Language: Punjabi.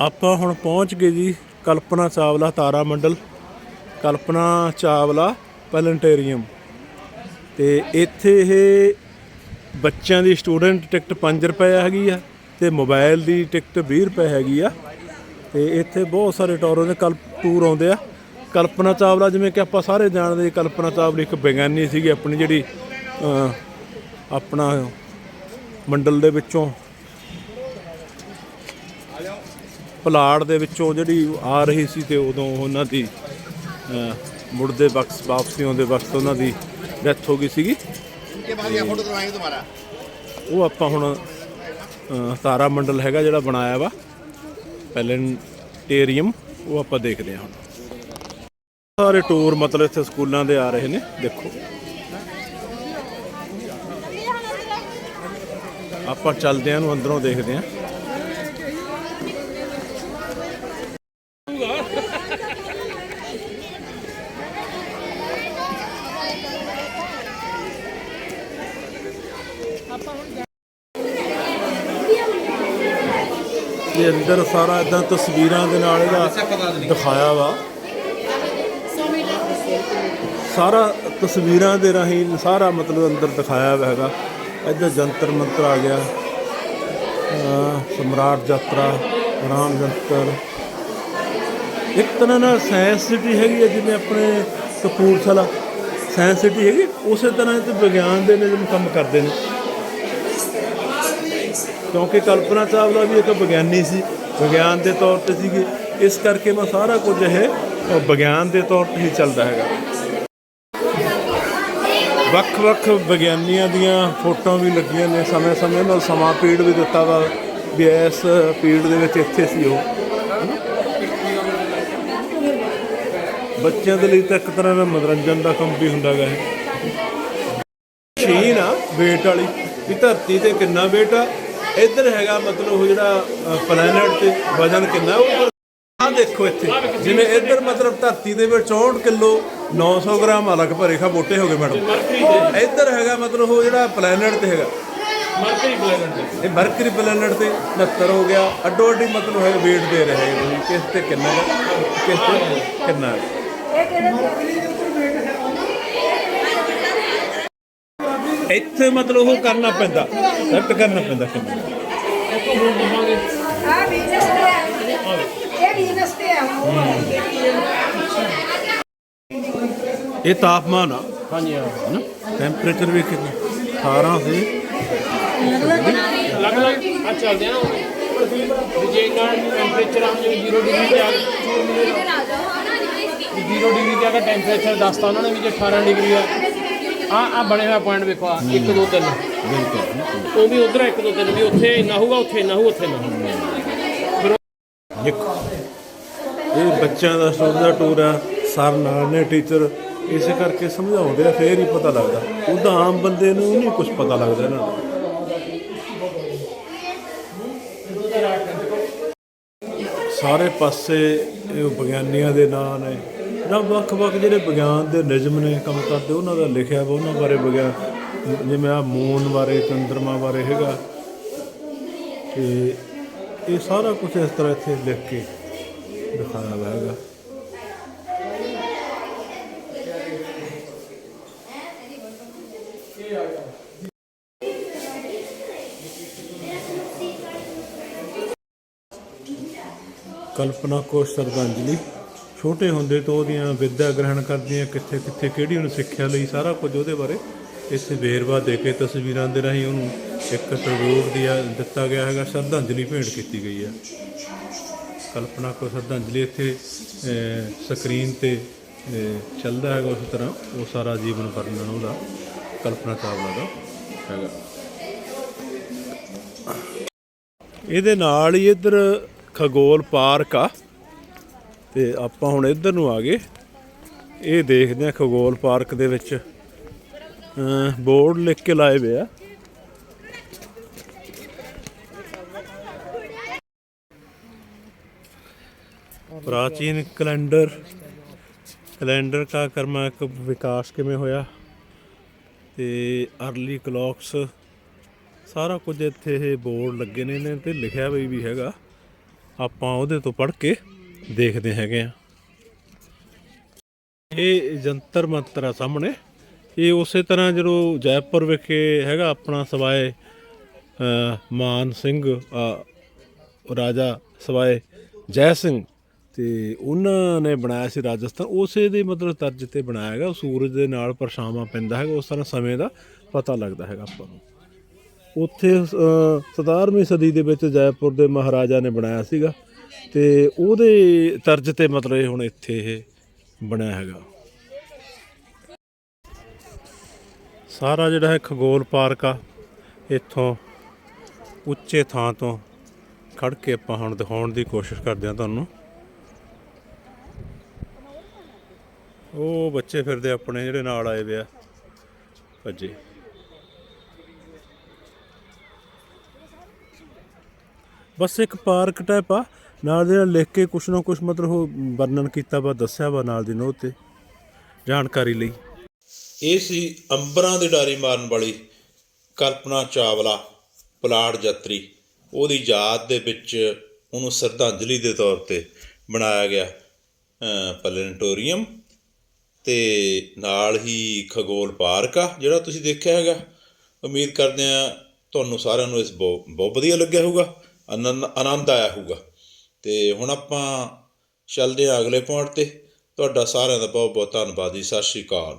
ਆਪਾਂ ਹੁਣ ਪਹੁੰਚ ਗਏ ਜੀ ਕਲਪਨਾ ਚਾਵਲਾ ਤਾਰਾ ਮੰਡਲ, ਕਲਪਨਾ ਚਾਵਲਾ ਪੈਲੈਂਟੇਰੀਅਮ ਤੇ ਇੱਥੇ ਇਹ ਬੱਚਿਆਂ ਦੀ ਸਟੂਡੈਂਟ ਟਿਕਟ 5 ਰੁਪਏ ਹੈਗੀ ਆ ਤੇ ਮੋਬਾਈਲ ਦੀ ਟਿਕਟ 20 ਰੁਪਏ ਹੈਗੀ ਆ। ਤੇ ਇੱਥੇ ਬਹੁਤ ਸਾਰੇ ਟੂਰ ਦੇ ਕਲ, ਟੂਰ ਆਉਂਦੇ ਆ। ਕਲਪਨਾ ਚਾਵਲਾ ਜਿਵੇਂ ਕਿ ਆਪਾਂ ਸਾਰੇ ਜਾਣਦੇ ਕਲਪਨਾ ਚਾਵਲਾ ਇੱਕ ਵਿਗਿਆਨੀ ਸੀਗੀ ਆਪਣੀ ਜਿਹੜੀ ਆਪਣਾ ਮੰਡਲ ਦੇ ਵਿੱਚੋਂ ਪਲਾੜ ਦੇ ਵਿੱਚੋਂ ਜਿਹੜੀ ਆ ਰਹੀ ਸੀ ਤੇ ਉਦੋਂ ਉਹਨਾਂ ਦੀ ਮੁੜਦੇ ਬਕਸ ਵਾਪਸੀ ਆਉਂਦੇ ਵਕਤ ਉਹਨਾਂ ਦੀ ਡੈਥ ਹੋ ਗਈ ਸੀਗੀ। ਇਹ ਬਾਅਦ ਇਹ ਫੋਟੋ ਕਰਵਾਏਗੇ ਦੁਬਾਰਾ? ਉਹ ਆਪਾਂ ਹੁਣ ਤਾਰਾ ਮੰਡਲ ਹੈਗਾ ਜਿਹੜਾ ਬਣਾਇਆ ਵਾ ਪੈਲੈਂਟੇਰੀਅਮ ਉਹ ਆਪਾਂ ਦੇਖਦੇ ਹਾਂ ਹੁਣ। ਸਾਰੇ ਟੂਰ ਮਤਲਬ ਇੱਥੇ ਸਕੂਲਾਂ ਦੇ ਆ ਰਹੇ ਨੇ ਦੇਖੋ। ਆਪਾਂ ਚੱਲਦੇ ਆਂ ਨੂੰ ਅੰਦਰੋਂ ਦੇਖਦੇ ਆਂ ਇਹ ਅੰਦਰ ਸਾਰਾ ਇਦਾਂ ਤਸਵੀਰਾਂ ਦੇ ਨਾਲ ਇਹਦਾ ਦਿਖਾਇਆ ਵਾ। ਸਾਰਾ ਤਸਵੀਰਾਂ ਦੇ ਰਾਹੀਂ ਸਾਰਾ ਮਤਲਬ ਅੰਦਰ ਦਿਖਾਇਆ ਹੋਇਆ ਹੈਗਾ। ਇੱਧਰ ਜੰਤਰ ਮੰਤਰ ਆ ਗਿਆ। ਸਮਰਾਟ ਯਾਤਰਾ, ਰਾਮ ਜੰਤਰ। ਇੱਕ ਤਰ੍ਹਾਂ ਨਾਲ ਸਾਇੰਸ ਸਿਟੀ ਹੈਗੀ ਹੈ ਜਿਵੇਂ ਆਪਣੇ ਕਪੂਰਥਲਾ। ਸਾਇੰਸ ਸਿਟੀ ਹੈਗੀ। ਉਸੇ ਤਰ੍ਹਾਂ ਤੇ ਵਿਗਿਆਨ ਦੇ ਨਿਯਮ ਕੰਮ ਕਰਦੇ ਨੇ। ਕਿਉਂਕਿ ਕਲਪਨਾ ਚਾਵਲਾ ਵੀ ਇੱਕ ਵਿਗਿਆਨੀ ਸੀ। ਵਿਗਿਆਨ ਦੇ ਤੌਰ ਤੇ ਸੀਗੇ। ਇਸ ਕਰਕੇ ਮੈਂ ਸਾਰਾ ਕੁਝ ਇਹ ਵਿਗਿਆਨ ਦੇ ਤੌਰ ਤੇ ਹੀ ਚੱਲਦਾ ਹੈਗਾ। ਵੱਖ-ਵੱਖ ਵਿਗਿਆਨੀਆਂ ਦੀਆਂ ਫੋਟੋਆਂ ਵੀ ਲੱਗੀਆਂ ਨੇ। ਸਮੇਂ-ਸਮੇਂ ਨਾਲ ਸਮਾਂ ਪੀੜ ਵੀ ਦਿੱਤਾ ਵਾ ਵੀ ਇਸ ਪੀੜ ਦੇ ਵਿੱਚ ਇੱਥੇ ਸੀ ਉਹ। ਹਨਾ? ਬੱਚਿਆਂ ਦੇ ਲਈ ਤਾਂ ਇੱਕ ਤਰ੍ਹਾਂ ਦਾ ਮਨੋਰੰਜਨ ਦਾ ਕੰਮ ਵੀ ਹੁੰਦਾ ਗਾ ਇਹ ਮਸ਼ੀਨ ਆ ਵੇਟ ਵਾਲੀ। ਵੀ ਧਰਤੀ ਤੇ ਕਿੰਨਾ ਵੇਟ ਆ? ਇੱਧਰ ਹੈਗਾ ਮਤਲਬ ਉਹ ਜਿਹੜਾ ਪਲੈਨਟ ਤੇ ਵਜਨ ਕਿੰਨਾ ਉਹ ਆ ਦੇਖੋ ਇੱਥੇ। ਜਿਵੇਂ ਇੱਧਰ ਮਤਲਬ ਧਰਤੀ ਦੇ ਵਿੱਚ 64 ਕਿਲੋ 900 ਗ੍ਰਾਮ ਅਲੱਗ ਭਰੇ ਖਾ ਮੋਟੇ ਹੋ ਗਏ ਮੈਡਮ ਇੱਧਰ ਹੈਗਾ ਮਤਲਬ ਉਹ ਜਿਹੜਾ ਪਲੈਨਟ ਤੇ ਹੈਗਾ। ਮਰਕਰੀ ਪਲੈਨਟ ਤੇ। ਇਹ ਮਰਕਰੀ ਪਲੈਨਟ ਤੇ 69 ਹੋ ਗਿਆ। ਅੱਡੋ ਅੱਡੀ ਮਤਲਬ ਹੈ weight ਦੇ ਰਹੇ ਕਿਸ ਤੇ ਕਿੰਨਾ ਕਿਸ ਤੇ ਕਿੰਨਾ ਹੈ ਇੱਥੇ ਮਤਲਬ ਉਹ ਕਰਨਾ ਪੈਂਦਾ ਸੈੱਟ ਕਰਨਾ ਪੈਂਦਾ ਆ ਬਿਜ਼ਨਸ ਤੇ ਆ ਇਹ ਬਿਜ਼ਨਸ ਤੇ ਆ ਇਹ ਤਾਪਮਾਨ ਆ। ਹਾਂਜੀ ਹਾਂ। ਹਨਾ? ਟੈਂਪਰੇਚਰ ਵੀ ਕਿੰਨਾ? 18 ਸੇ। ਅਲੱਗ ਅਲੱਗ ਆ ਚੱਲਦੇ ਆ ਨਾ ਵੀ ਜੇ ਕਾ ਟੈਂਪਰੇਚਰ ਆ 0 ਡਿਗਰੀ ਤੇ ਆ 0 ਡਿਗਰੀ ਤੇ ਆ ਕੇ ਟੈਂਪਰੇਚਰ ਦੱਸਤਾ ਉਹਨਾਂ ਨੇ ਵੀ ਜੇ 18 ਡਿਗਰੀ ਆ ਆ ਆ ਹੋਇਆ ਪੁਆਇੰਟ ਵੇਖੋ, ਆ 1 2 3 ਉਹ ਵੀ ਉਧਰ 1 2 3 ਵੀ ਉੱਥੇ ਇੰਨਾ ਹੋਊਗਾ, ਉੱਥੇ ਇੰਨਾ ਹੋਊ, ਉੱਥੇ ਇੰਨਾ ਹੋਊ। ਦੇਖੋ, ਇਹ ਬੱਚਿਆਂ ਦਾ ਸਟੂਡੈਂਟ ਦਾ ਟੂਰ ਆ, ਸਰ ਨਾਲ ਨੇ ਟੀਚਰ, ਇਸੇ ਕਰਕੇ ਸਮਝਾਉਂਦੇ ਆ, ਫੇਰ ਹੀ ਪਤਾ ਲੱਗਦਾ। ਉਹਦਾ ਆਮ ਬੰਦੇ ਨੂੰ ਨਹੀਂ ਕੁਝ ਪਤਾ ਲੱਗਦਾ ਇਹਨਾਂ ਨੂੰ। ਸਾਰੇ ਪਾਸੇ ਇਹ ਵਿਗਿਆਨੀਆਂ ਦੇ ਨਾਂ ਨੇ। ਨਾ ਵੱਖ-ਵੱਖ ਜਿਹੜੇ ਵਿਗਿਆਨ ਦੇ ਨਿਯਮ ਨੇ ਕੰਮ ਕਰਦੇ, ਉਹਨਾਂ ਦਾ ਲਿਖਿਆ ਵਾ, ਉਹਨਾਂ ਬਾਰੇ ਵਿਗਿਆਨ ਜਿਵੇਂ ਆ ਮੂਨ ਬਾਰੇ, ਚੰਦਰਮਾ ਬਾਰੇ ਹੈਗਾ। ਤੇ ਇਹ ਸਾਰਾ ਕੁਝ ਇਸ ਤਰ੍ਹਾਂ ਇੱਥੇ ਲਿਖ ਕੇ ਦਿਖਾਇਆ ਹੋਇਆ ਹੈਗਾ। ਕਲਪਨਾ ਕੋ ਸ਼ਰਧਾਂਜਲੀ। ਛੋਟੇ ਹੁੰਦੇ ਤੋਂ ਉਹਦੀਆਂ ਵਿੱਦਿਆ ਗ੍ਰਹਿਣ ਕਰਦੀਆਂ, ਕਿੱਥੇ ਕਿੱਥੇ ਕਿਹੜੀ ਉਹਨੂੰ ਸਿੱਖਿਆ ਲਈ, ਸਾਰਾ ਕੁਝ ਉਹਦੇ ਬਾਰੇ ਇੱਥੇ ਵੇਰਵਾ ਦੇ ਕੇ ਤਸਵੀਰਾਂ ਦੇ ਰਾਹੀਂ ਉਹਨੂੰ ਇੱਕ ਟਰਬੂਟ ਦਿਆ ਦਿੱਤਾ ਗਿਆ ਹੈਗਾ, ਸ਼ਰਧਾਂਜਲੀ ਭੇਂਟ ਕੀਤੀ ਗਈ ਹੈ ਕਲਪਨਾ ਕੋ ਸ਼ਰਧਾਂਜਲੀ ਇੱਥੇ ਸਕਰੀਨ ਤੇ ਚੱਲਦਾ ਹੈਗਾ ਉਸ ਤਰ੍ਹਾਂ, ਉਹ ਸਾਰਾ ਜੀਵਨ ਵਰਣਨ ਉਹਦਾ, ਕਲਪਨਾ ਚਾਵਲਾ ਦਾ ਹੈਗਾ। ਇਹਦੇ ਨਾਲ ਹੀ ਇੱਧਰ ਖਗੋਲ ਪਾਰਕ ਆ। ਤੇ ਆਪਾਂ ਹੁਣ ਇੱਧਰ ਨੂੰ ਆ ਗਏ। ਇਹ ਦੇਖਦੇ ਆ ਖਗੋਲ ਪਾਰਕ ਦੇ ਵਿੱਚ ਬੋਰਡ ਲਿਖ ਕੇ ਲਾਏ ਹੋਏ ਆ। ਪ੍ਰਾਚੀਨ ਕੈਲੰਡਰ ਕੈਲੰਡਰ ਦਾ ਕਰਮਕ ਵਿਕਾਸ ਕਿਵੇਂ ਹੋਇਆ? ਤੇ ਅਰਲੀ ਕਲੌਕਸ ਸਾਰਾ ਕੁਝ ਇੱਥੇ ਇਹ ਬੋਰਡ ਲੱਗੇ ਨੇ ਇਹਨਾਂ ਤੇ ਲਿਖਿਆ ਵੀ ਵੀ ਹੈਗਾ। ਆਪਾਂ ਉਹਦੇ ਤੋਂ ਪੜ੍ਹ ਕੇ ਦੇਖਦੇ ਹੈਗੇ ਆ। ਇਹ ਜੰਤਰ ਮੰਤਰ ਆ ਸਾਹਮਣੇ। ਇਹ ਉਸੇ ਤਰ੍ਹਾਂ ਜਦੋਂ ਜੈਪੁਰ ਵਿਖੇ ਹੈਗਾ ਆਪਣਾ ਸਵਾਏ ਮਾਨ ਸਿੰਘ ਰਾਜਾ ਸਵਾਏ ਜੈ ਸਿੰਘ ਤੇ ਉਹਨਾਂ ਨੇ ਬਣਾਇਆ ਸੀ ਰਾਜਸਥਾਨ। ਉਸੇ ਦੇ ਮਤਲਬ ਤਰਜ ਤੇ ਬਣਾਇਆ ਹੈਗਾ। ਸੂਰਜ ਦੇ ਨਾਲ ਪਰਛਾਵਾਂ ਪੈਂਦਾ ਹੈਗਾ ਉਸ ਤਰ੍ਹਾਂ ਸਮੇਂ ਦਾ ਪਤਾ ਲੱਗਦਾ ਹੈਗਾ ਆਪਾਂ ਨੂੰ। ਉੱਥੇ ਅ, 17ਵੀਂ ਸਦੀ ਦੇ ਵਿੱਚ ਜੈਪੁਰ ਦੇ ਮਹਾਰਾਜਾ ਨੇ ਬਣਾਇਆ ਸੀਗਾ। ਤੇ ਉਹਦੇ ਤਰਜ ਤੇ ਮਤਲਬ ਇਹ ਹੁਣ ਇੱਥੇ ਇਹ ਬਣਿਆ ਹੈਗਾ। ਸਾਰਾ ਜਿਹੜਾ ਹੈ ਖਗੋਲ ਪਾਰਕ ਆ, ਇੱਥੋਂ ਉੱਚੇ ਥਾਂ ਤੋਂ ਖੜ ਕੇ ਆਪਾਂ ਹੁਣ ਦਿਖਾਉਣ ਦੀ ਕੋਸ਼ਿਸ਼ ਕਰਦੇ ਹਾਂ ਤੁਹਾਨੂੰ। ਉਹ ਬੱਚੇ ਫਿਰਦੇ ਆਪਣੇ ਜਿਹੜੇ ਨਾਲ ਆਏ ਵੇ ਆ। ਭੱਜੇ। ਬਸ ਇੱਕ ਪਾਰਕ ਟਾਈਪ ਆ। ਨਾਲ ਦੇ ਨਾਲ ਲਿਖ ਕੇ ਕੁਛ ਨਾ ਕੁਛ ਮਤਲਬ ਉਹ ਵਰਣਨ ਕੀਤਾ ਵਾ, ਦੱਸਿਆ ਵਾ ਨਾਲ ਦੀ ਨੋਟ ਤੇ, ਜਾਣਕਾਰੀ ਲਈ। ਇਹ ਸੀ ਅੰਬਰਾਂ ਦੇ ਡਾਰੀ ਮਾਰਨ ਵਾਲੀ ਕਲਪਨਾ ਚਾਵਲਾ, ਪਲਾੜ ਯਾਤਰੀ ਉਹਦੀ ਯਾਦ ਦੇ ਵਿੱਚ ਉਹਨੂੰ ਸ਼ਰਧਾਂਜਲੀ ਦੇ ਤੌਰ ਤੇ ਬਣਾਇਆ ਗਿਆ ਪਲੈਨਟੋਰੀਅਮ। ਤੇ ਨਾਲ ਹੀ ਖਗੋਲ ਪਾਰਕ ਆ, ਜਿਹੜਾ ਤੁਸੀਂ ਦੇਖਿਆ ਹੈਗਾ। ਉਮੀਦ ਕਰਦੇ ਆ ਤੁਹਾਨੂੰ ਸਾਰਿਆਂ ਨੂੰ ਇਸ ਬਹੁਤ ਬਹੁਤ ਵਧੀਆ ਲੱਗਿਆ ਹੋਊਗਾ। ਆਨੰਦ ਆਨੰਦ ਆਇਆ ਹੋਊਗਾ। ਤੇ ਹੁਣ ਆਪਾਂ ਚੱਲਦੇ ਹਾਂ ਅਗਲੇ ਪੁਆਇੰਟ ਤੇ। ਤੁਹਾਡਾ ਸਾਰਿਆਂ ਦਾ ਬਹੁਤ ਬਹੁਤ ਧੰਨਵਾਦ ਜੀ। ਸਤਿ ਸ਼੍ਰੀ ਅਕਾਲ।